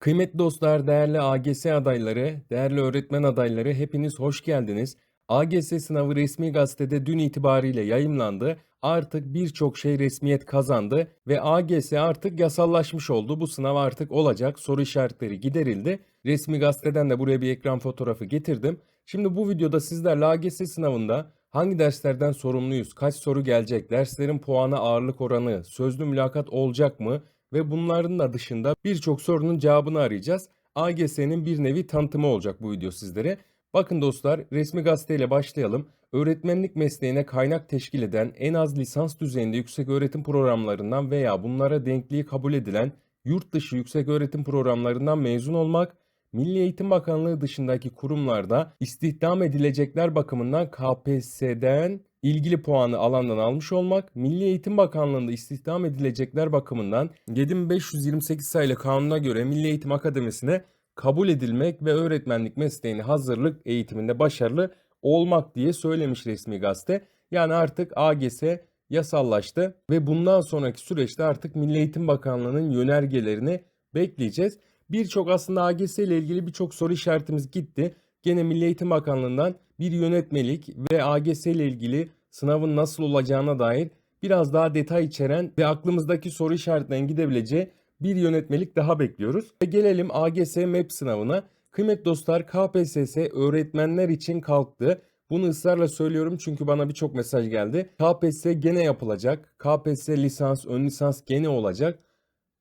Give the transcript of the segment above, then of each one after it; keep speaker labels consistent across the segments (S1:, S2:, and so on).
S1: Kıymetli dostlar, değerli AGS adayları, değerli öğretmen adayları hepiniz hoş geldiniz. AGS sınavı resmi gazetede dün itibariyle yayımlandı. Artık birçok şey resmiyet kazandı ve AGS artık yasallaşmış oldu. Bu sınav artık olacak. Soru işaretleri giderildi. Resmi gazeteden de buraya bir ekran fotoğrafı getirdim. Şimdi bu videoda sizlerle AGS sınavında hangi derslerden sorumluyuz, kaç soru gelecek, derslerin puanı ağırlık oranı, sözlü mülakat olacak mı ve bunların da dışında birçok sorunun cevabını arayacağız. AGS'nin bir nevi tanıtımı olacak bu video sizlere. Bakın dostlar resmi gazeteyle başlayalım. Öğretmenlik mesleğine kaynak teşkil eden en az lisans düzeyinde yüksek öğretim programlarından veya bunlara denkliği kabul edilen yurt dışı yüksek öğretim programlarından mezun olmak, Milli Eğitim Bakanlığı dışındaki kurumlarda istihdam edilecekler bakımından KPSS'den ilgili puanı alandan almış olmak, Milli Eğitim Bakanlığı'nda istihdam edilecekler bakımından 7528 sayılı kanuna göre Milli Eğitim Akademisi'ne kabul edilmek ve öğretmenlik mesleğine hazırlık eğitiminde başarılı olmak diye söylemiş resmi gazete. Yani artık AGS yasallaştı ve bundan sonraki süreçte artık Milli Eğitim Bakanlığı'nın yönergelerini bekleyeceğiz. Birçok aslında AGS ile ilgili birçok soru işaretimiz gitti. Gene Milli Eğitim Bakanlığı'ndan bir yönetmelik ve AGS ile ilgili sınavın nasıl olacağına dair biraz daha detay içeren ve aklımızdaki soru işaretlerinin gidebileceği bir yönetmelik daha bekliyoruz. Ve gelelim AGS MEP sınavına. Kıymetli dostlar KPSS öğretmenler için kalktı. Bunu ısrarla söylüyorum çünkü bana birçok mesaj geldi. KPSS gene yapılacak. KPSS lisans, ön lisans gene olacak.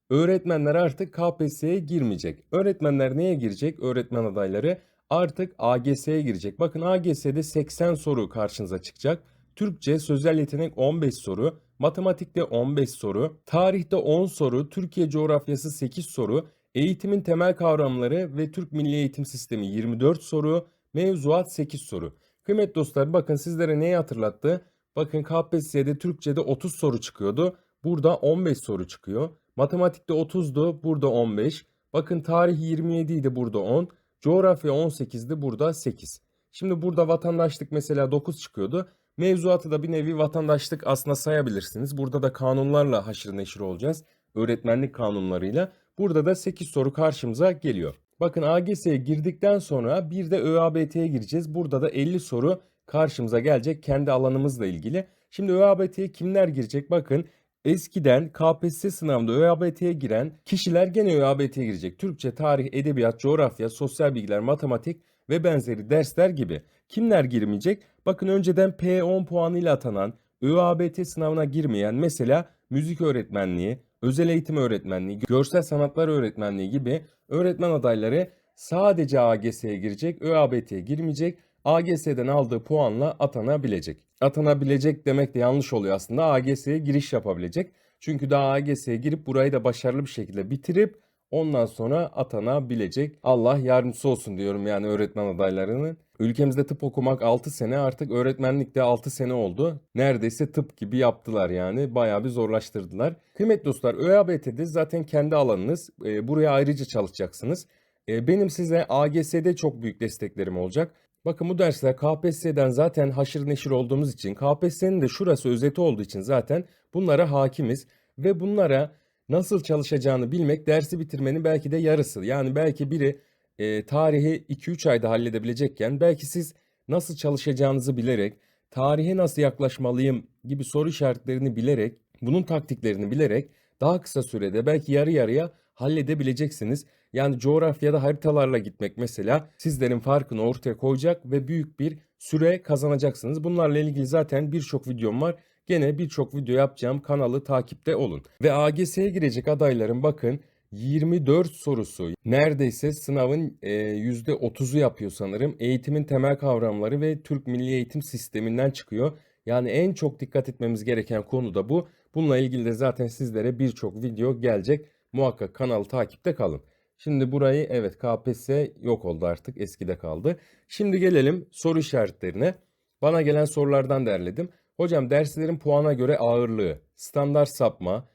S1: Öğretmenler artık KPSS'ye girmeyecek. Öğretmenler neye girecek? Öğretmen adayları artık AGS'ye girecek. Bakın AGS'de 80 soru karşınıza çıkacak. Türkçe sözel yetenek 15 soru, matematikte 15 soru, tarihte 10 soru, Türkiye coğrafyası 8 soru, eğitimin temel kavramları ve Türk Milli Eğitim Sistemi 24 soru, mevzuat 8 soru. Kıymetli dostlar bakın sizlere neyi hatırlattı? Bakın KPSS'de Türkçe'de 30 soru çıkıyordu. Burada 15 soru çıkıyor. Matematikte 30'du, burada 15. Bakın tarih 27 idi, burada 10. Coğrafya 18'di, burada 8. Şimdi burada vatandaşlık mesela 9 çıkıyordu. Mevzuatı da bir nevi vatandaşlık aslında sayabilirsiniz. Burada da kanunlarla haşır neşir olacağız. Öğretmenlik kanunlarıyla. Burada da 8 soru karşımıza geliyor. Bakın AGS'ye girdikten sonra bir de ÖABT'ye gireceğiz. Burada da 50 soru karşımıza gelecek kendi alanımızla ilgili. Şimdi ÖABT'ye kimler girecek? Bakın Eskiden KPSS sınavında ÖABT'ye giren kişiler gene ÖABT'ye girecek. Türkçe, tarih, edebiyat, coğrafya, sosyal bilgiler, matematik ve benzeri dersler gibi. Kimler girmeyecek? Bakın önceden P10 puanıyla atanan, ÖABT sınavına girmeyen mesela müzik öğretmenliği, özel eğitim öğretmenliği, görsel sanatlar öğretmenliği gibi öğretmen adayları sadece AGS'ye girecek, ÖABT'ye girmeyecek. AGS'den aldığı puanla atanabilecek. Atanabilecek demek de yanlış oluyor aslında. AGS'ye giriş yapabilecek. Çünkü daha AGS'ye girip burayı da başarılı bir şekilde bitirip ondan sonra atanabilecek. Allah yardımcısı olsun diyorum yani öğretmen adaylarının. Ülkemizde tıp okumak 6 sene artık öğretmenlikte 6 sene oldu. Neredeyse tıp gibi yaptılar yani bayağı bir zorlaştırdılar. Kıymetli dostlar ÖABT'de zaten kendi alanınız. E, buraya ayrıca çalışacaksınız. E, benim size AGS'de çok büyük desteklerim olacak. Bakın bu dersler KPSS'den zaten haşır neşir olduğumuz için, KPSS'nin de şurası özeti olduğu için zaten bunlara hakimiz ve bunlara nasıl çalışacağını bilmek dersi bitirmenin belki de yarısı. Yani belki biri e, tarihi 2-3 ayda halledebilecekken belki siz nasıl çalışacağınızı bilerek, tarihe nasıl yaklaşmalıyım gibi soru işaretlerini bilerek, bunun taktiklerini bilerek daha kısa sürede belki yarı yarıya halledebileceksiniz. Yani coğrafyada haritalarla gitmek mesela sizlerin farkını ortaya koyacak ve büyük bir süre kazanacaksınız. Bunlarla ilgili zaten birçok videom var. Gene birçok video yapacağım kanalı takipte olun. Ve AGS'ye girecek adayların bakın 24 sorusu neredeyse sınavın e, %30'u yapıyor sanırım. Eğitimin temel kavramları ve Türk Milli Eğitim Sisteminden çıkıyor. Yani en çok dikkat etmemiz gereken konu da bu. Bununla ilgili de zaten sizlere birçok video gelecek. Muhakkak kanalı takipte kalın. Şimdi burayı evet KPSS yok oldu artık eskide kaldı. Şimdi gelelim soru işaretlerine. Bana gelen sorulardan derledim. Hocam derslerin puana göre ağırlığı, standart sapma,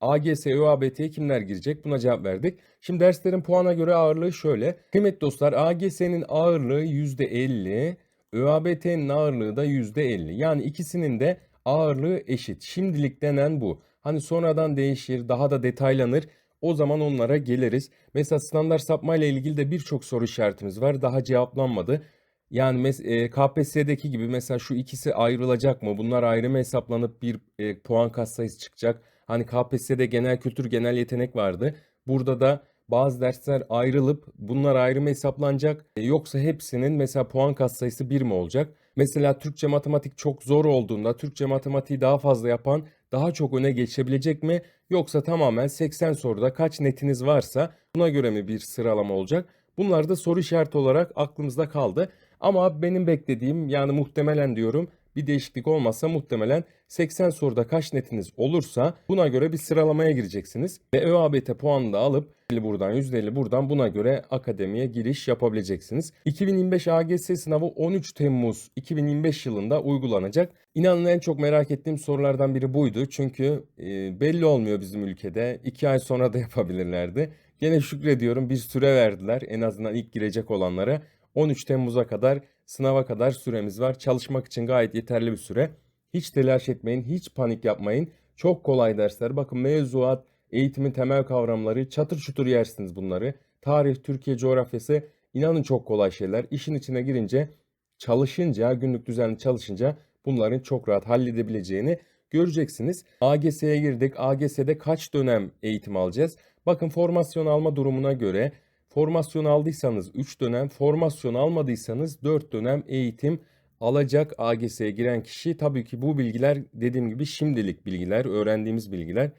S1: AGS, ÖABT'ye kimler girecek? Buna cevap verdik. Şimdi derslerin puana göre ağırlığı şöyle. Kıymetli dostlar AGS'nin ağırlığı %50, ÖABT'nin ağırlığı da %50. Yani ikisinin de ağırlığı eşit. Şimdilik denen bu. Hani sonradan değişir, daha da detaylanır. O zaman onlara geliriz. Mesela standart sapma ile ilgili de birçok soru işaretimiz var. Daha cevaplanmadı. Yani e, KPSS'deki gibi mesela şu ikisi ayrılacak mı? Bunlar ayrı mı hesaplanıp bir e, puan katsayısı çıkacak? Hani KPSS'de genel kültür, genel yetenek vardı. Burada da bazı dersler ayrılıp bunlar ayrı mı hesaplanacak? E, yoksa hepsinin mesela puan katsayısı bir mi olacak? Mesela Türkçe matematik çok zor olduğunda Türkçe matematiği daha fazla yapan daha çok öne geçebilecek mi? Yoksa tamamen 80 soruda kaç netiniz varsa buna göre mi bir sıralama olacak? Bunlar da soru işareti olarak aklımızda kaldı. Ama benim beklediğim yani muhtemelen diyorum bir değişiklik olmazsa muhtemelen 80 soruda kaç netiniz olursa buna göre bir sıralamaya gireceksiniz. Ve ÖABT puanını da alıp %50 buradan %50 buradan buna göre akademiye giriş yapabileceksiniz. 2025 AGS sınavı 13 Temmuz 2025 yılında uygulanacak. İnanın en çok merak ettiğim sorulardan biri buydu. Çünkü e, belli olmuyor bizim ülkede. 2 ay sonra da yapabilirlerdi. Gene şükrediyorum bir süre verdiler en azından ilk girecek olanlara. 13 Temmuz'a kadar sınava kadar süremiz var. Çalışmak için gayet yeterli bir süre. Hiç telaş etmeyin, hiç panik yapmayın. Çok kolay dersler. Bakın mevzuat, eğitimin temel kavramları, çatır çutur yersiniz bunları. Tarih, Türkiye coğrafyası inanın çok kolay şeyler. İşin içine girince, çalışınca, günlük düzenli çalışınca bunların çok rahat halledebileceğini göreceksiniz. AGS'ye girdik. AGS'de kaç dönem eğitim alacağız? Bakın formasyon alma durumuna göre formasyon aldıysanız 3 dönem, formasyon almadıysanız 4 dönem eğitim alacak AGS'ye giren kişi. Tabii ki bu bilgiler dediğim gibi şimdilik bilgiler, öğrendiğimiz bilgiler.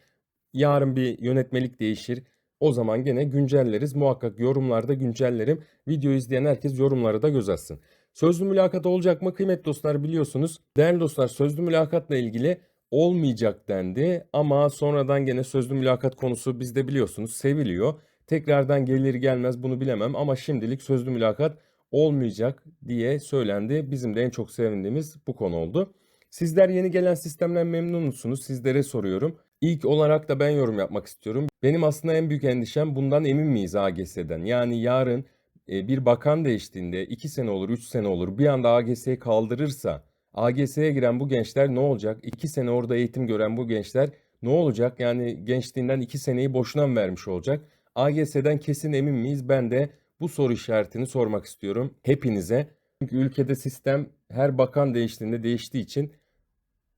S1: Yarın bir yönetmelik değişir. O zaman gene güncelleriz. Muhakkak yorumlarda güncellerim. Video izleyen herkes yorumlara da göz atsın. Sözlü mülakat olacak mı? Kıymetli dostlar biliyorsunuz. Değerli dostlar sözlü mülakatla ilgili olmayacak dendi ama sonradan gene sözlü mülakat konusu bizde biliyorsunuz seviliyor. Tekrardan gelir gelmez bunu bilemem ama şimdilik sözlü mülakat olmayacak diye söylendi. Bizim de en çok sevindiğimiz bu konu oldu. Sizler yeni gelen sistemden memnun musunuz? Sizlere soruyorum. İlk olarak da ben yorum yapmak istiyorum. Benim aslında en büyük endişem bundan emin miyiz AGS'den? Yani yarın e, bir bakan değiştiğinde 2 sene olur, 3 sene olur bir anda AGS'yi kaldırırsa AGS'ye giren bu gençler ne olacak? 2 sene orada eğitim gören bu gençler ne olacak? Yani gençliğinden 2 seneyi boşuna mı vermiş olacak? AGS'den kesin emin miyiz? Ben de bu soru işaretini sormak istiyorum hepinize. Çünkü ülkede sistem her bakan değiştiğinde değiştiği için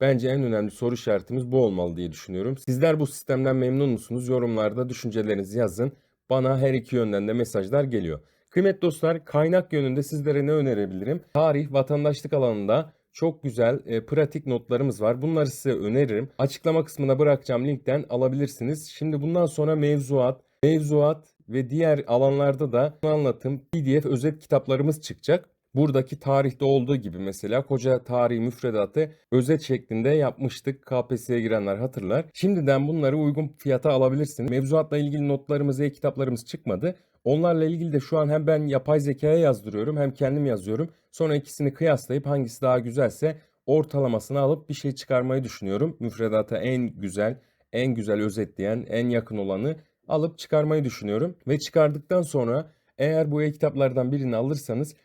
S1: bence en önemli soru işaretimiz bu olmalı diye düşünüyorum. Sizler bu sistemden memnun musunuz? Yorumlarda düşüncelerinizi yazın. Bana her iki yönden de mesajlar geliyor. Kıymetli dostlar kaynak yönünde sizlere ne önerebilirim? Tarih, vatandaşlık alanında çok güzel e, pratik notlarımız var. Bunları size öneririm. Açıklama kısmına bırakacağım linkten alabilirsiniz. Şimdi bundan sonra mevzuat, mevzuat ve diğer alanlarda da anlatım PDF özet kitaplarımız çıkacak. Buradaki tarihte olduğu gibi mesela koca tarihi müfredatı özet şeklinde yapmıştık. KPSS'ye girenler hatırlar. Şimdiden bunları uygun fiyata alabilirsiniz. Mevzuatla ilgili notlarımız, e-kitaplarımız çıkmadı. Onlarla ilgili de şu an hem ben yapay zekaya yazdırıyorum hem kendim yazıyorum. Sonra ikisini kıyaslayıp hangisi daha güzelse ortalamasını alıp bir şey çıkarmayı düşünüyorum. Müfredata en güzel, en güzel özetleyen, en yakın olanı alıp çıkarmayı düşünüyorum. Ve çıkardıktan sonra eğer bu e-kitaplardan birini alırsanız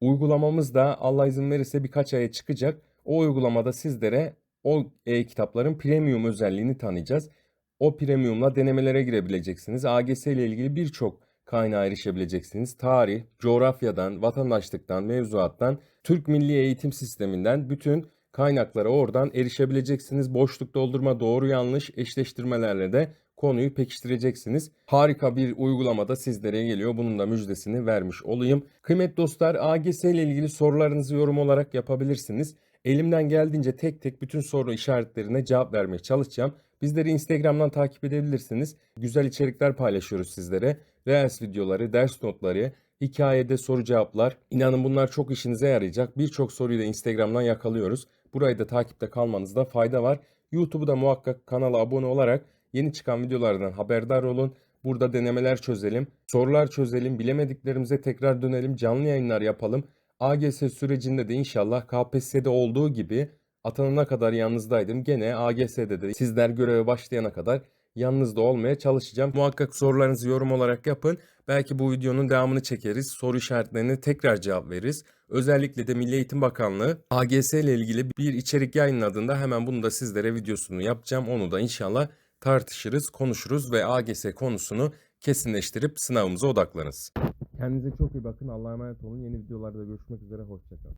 S1: uygulamamız da Allah izin verirse birkaç aya çıkacak. O uygulamada sizlere o e-kitapların premium özelliğini tanıyacağız. O premiumla denemelere girebileceksiniz. AGS ile ilgili birçok kaynağa erişebileceksiniz. Tarih, coğrafyadan, vatandaşlıktan, mevzuattan, Türk Milli Eğitim Sisteminden bütün kaynaklara oradan erişebileceksiniz. Boşluk doldurma, doğru yanlış eşleştirmelerle de konuyu pekiştireceksiniz. Harika bir uygulamada sizlere geliyor. Bunun da müjdesini vermiş olayım. Kıymetli dostlar AGS ile ilgili sorularınızı yorum olarak yapabilirsiniz. Elimden geldiğince tek tek bütün soru işaretlerine cevap vermeye çalışacağım. Bizleri Instagram'dan takip edebilirsiniz. Güzel içerikler paylaşıyoruz sizlere. Reels videoları, ders notları, hikayede soru cevaplar. İnanın bunlar çok işinize yarayacak. Birçok soruyu da Instagram'dan yakalıyoruz. Burayı da takipte kalmanızda fayda var. YouTube'u da muhakkak kanala abone olarak yeni çıkan videolardan haberdar olun. Burada denemeler çözelim, sorular çözelim, bilemediklerimize tekrar dönelim, canlı yayınlar yapalım. AGS sürecinde de inşallah KPSS'de olduğu gibi atanana kadar yanınızdaydım. Gene AGS'de de sizler göreve başlayana kadar yanınızda olmaya çalışacağım. Muhakkak sorularınızı yorum olarak yapın. Belki bu videonun devamını çekeriz. Soru işaretlerine tekrar cevap veririz. Özellikle de Milli Eğitim Bakanlığı AGS ile ilgili bir içerik yayınladığında hemen bunu da sizlere videosunu yapacağım. Onu da inşallah tartışırız, konuşuruz ve AGS konusunu kesinleştirip sınavımıza odaklanırız. Kendinize çok iyi bakın. Allah'a emanet olun. Yeni videolarda görüşmek üzere. Hoşçakalın.